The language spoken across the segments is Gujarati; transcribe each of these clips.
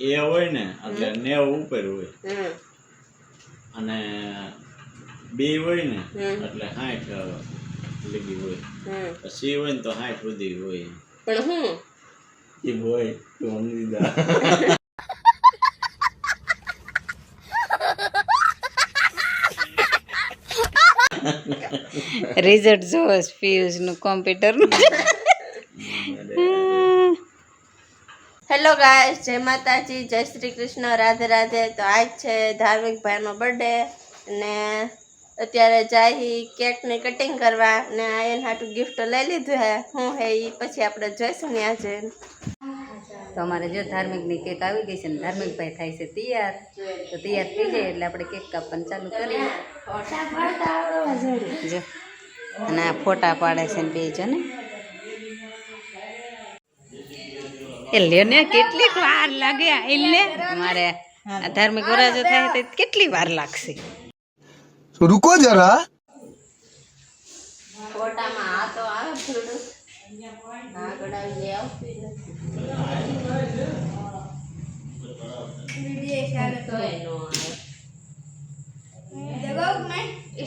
એ હોય ને એટલે નેવ ઉપર હોય. અને બે હોય ને એટલે સાઠ લીધી હોય. સી હોય ને તો સાઠ સુધી હોય. પણ હું? એ હોય તો સમજી જા રિઝલ્ટ જોવો પિયુષનું કોમ્પ્યુટરનું. હેલો ગાય જય માતાજી જય શ્રી કૃષ્ણ રાધે રાધે. તો આજ છે ધાર્મિક ભાઈનો બર્થડે અને અત્યારે જાય કેકની કટિંગ કરવા ને આ એને હાટું ગિફ્ટ લઈ લીધું હે. હું હે એ પછી આપણે જોઈશું ને આજે. તો અમારે જો ધાર્મિકની કેક આવી ગઈ છે ને ધાર્મિક ભાઈ થાય છે તૈયાર. તો તૈયાર થઈ જાય એટલે આપણે કેક કાપવાનું ચાલુ કરીએ. જો અને આ ફોટા પાડે છે ને બે જો ને એટલે ને કેટલીક વાર લાગે એટલે મારે ધાર્મિક વરાજો થાય તો કેટલી વાર લાગશે? રૂકો જરા.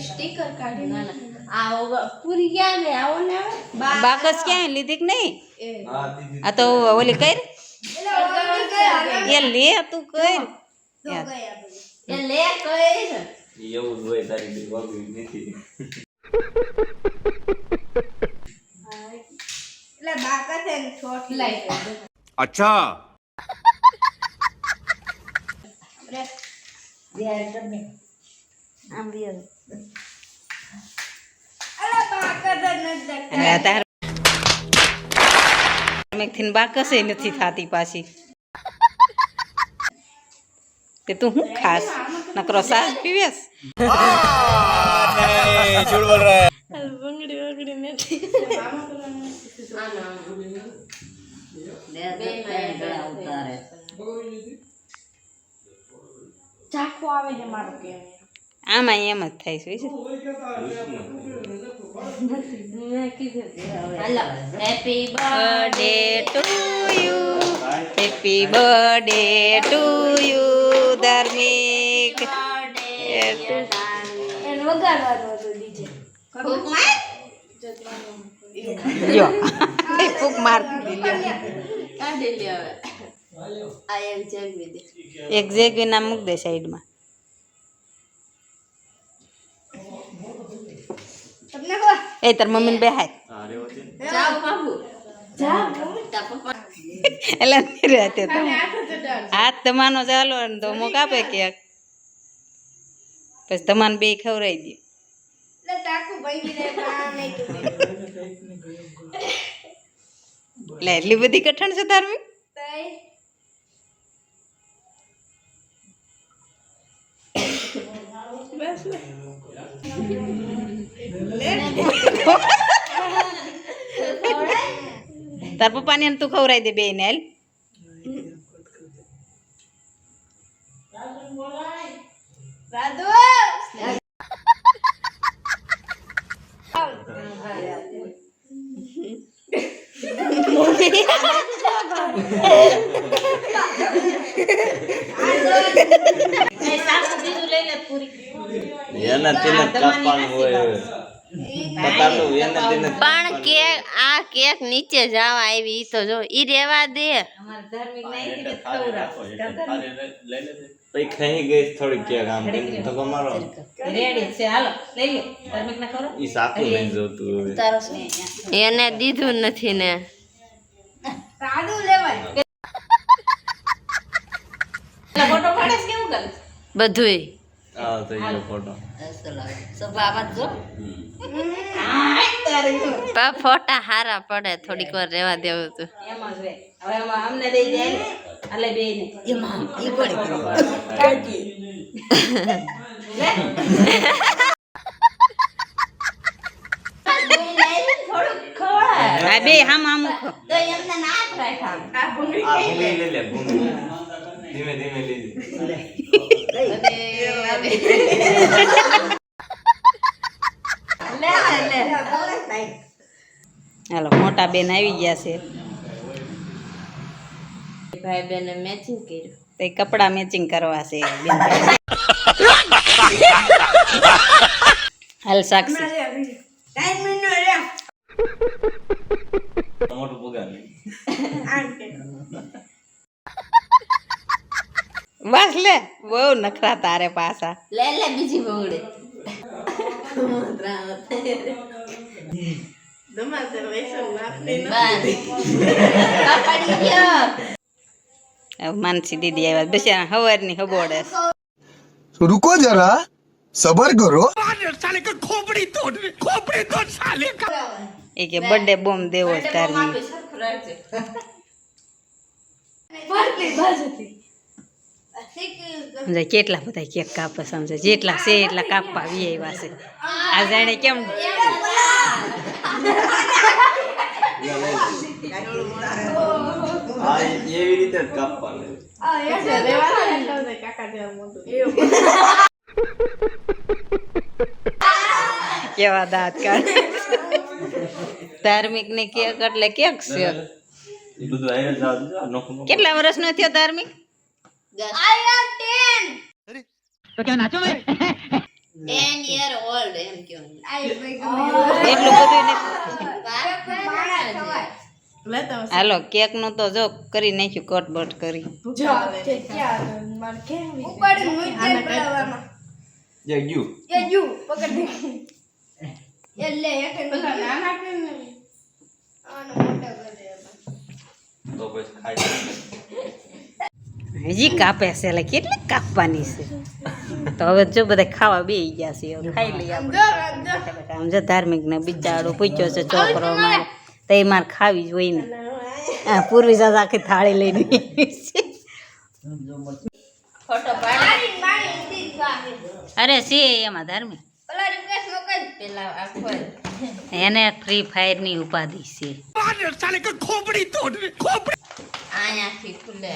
સ્ટીકર કાઢી નાના બાકસ ક્યાં લીધી કે નહીં? આ તો ઓલી કર એ લે તું કર એવું હોય તારી એટલે બાકસ એમ અચ્છા. હવે. હવે આ તાર ધાર્મિકથી ને બાકસે નથી થતી પાછી તે તું હું ખાસ નકરો સાસ પીવેસ બંગડી વગડી નથી ચાખો આવે છે મારો કે આમાં એમ જ થાય છે happy birthday to you happy birthday to you Dharmik લ્યો એ ફૂક મારતી હતી, લ્યો. કાઢી લે હવે. આ એક જગવી દે એક જેગવી નામ મૂક દે સાઈડમાં. એ તાર મમ્મીને બે હાથ જાઓ બાબુ. જાઓ. તાર એટલે નહીં રહેતે તો હાથ તમાનો ચાલો ને તો મોક આપે ક્યાંક. પછી તમાને બે ખવડાવી દે. એટલે એટલી બધી કઠણ છે ધાર્મિક તાર પપ્પાને એને તું ખવડાવી દે બે ને હાલ એના તેને કાપવાનું હોય બતાડું એના તેને પણ કેક આ કેક નીચે જવા આવી તો જો ઈ રેવા દે. પછી ખાઈ ગઈ થોડીક કેક આમ તો કમારો રેડી છે હાલો લઈ લે. ધાર્મિક ના ખવડાવ. ઈ સાકું નહીં જોતું એને દીધું નથી ને. ફોટો પાડે બધુંય. ગયો ફોટો હારા પડે થોડીક વાર રેવા દેવું તું. એમાં જ હોય. હવે અમને દઈ દે હાલે બે ને એમાં ઈ આ બે હામ આમ ધીમે ધીમે લઈ. હાલો મોટા બેન આવી ગયા છે. ભાઈ બેને મેચિંગ કર્યું. તે કપડા મેચિંગ કરવા છે હાલ સાક્ષી મોટું પગાર બસ લે બહુ નખરા તારે પાછા. લે લે બીજી બંગડે માનસી દીદી આવ્યા. બેસ્યા હવારની હબોડે રૂકો જરા સબર કરો. સાલે કે ખોપડી ખોપડી તોડ સાલે એ કે બર્થડે બોમ દેવો તારી ભરતી બાજુથી સમજાય કેટલા બધા કેક કાપે સમજે જેટલા છે એટલા કાપવા વી આવ્યા છે. આ જાણે કેમ? એવી રીતે જ કાપવાનું કેવા દાંત કાઢે. ધાર્મિક ને કેક એટલે કેક છે. કેટલા વર્ષ નો થયો આવતું એમ કહેવાય એટલું બધું નથી હાલો કેકનું તો જો કરી નાખ્યું કટ બટ કરી જે ગયું તો પછી ખાઈ હજી કાપે છે એટલે કેટલી કાપવાની છે? તો હવે જો બધા ખાવા બે ગયા છે ખાઈ લઈએ આપણે. આમ જો ધાર્મિક ને બિચારો પૂછ્યો છે છોકરો મારે તો એ મારે ખાવી જ હોય ને. પૂર્વી સાસ આખી થાળી લઈને અરે છે એમાં ધાર્મિક. એને ફ્રી ફાયરની ઉપાધિ છે. આયાથી ખુલે.